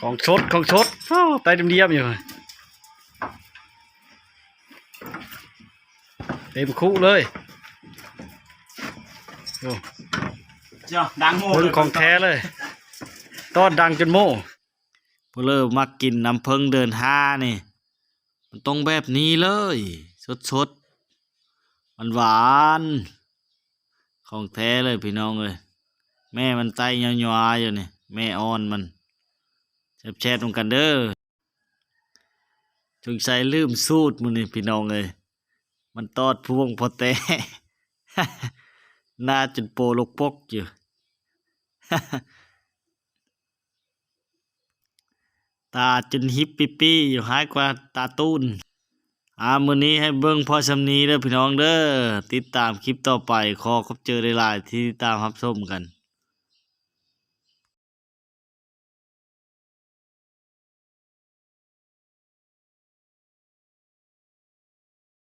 ของชดของชดอ้าวไตเดียมๆอยู่เต็มคุเลยโอ้เจ้าดังโม่เพิ่งของแท้เลยต้อนดังจนโม่พอเริ่มมากินน้ำเพิงเดินห้านี่ มันต้องแบบนี้เลยสดสดมันหวานๆของแท้เลยพี่น้องเลยแม่มันไตยาวๆอยู่นี่แม่อ่อนมัน แช่ๆตรงกันเด้อจงใส่ลืมสูตรมันนี่พี่น้องเลย มันตอดพวงพอแต่หน้าจนโปลกปกอยู่ตาจนฮิปปี้ปี้อยู่หายกว่าตาตูนอามือนี้ให้เบิ่งพอสำนีเด้อพี่น้องเด้อติดตามคลิปต่อไปขอขอบเจอได้หลายที่ติดตามรับชมกัน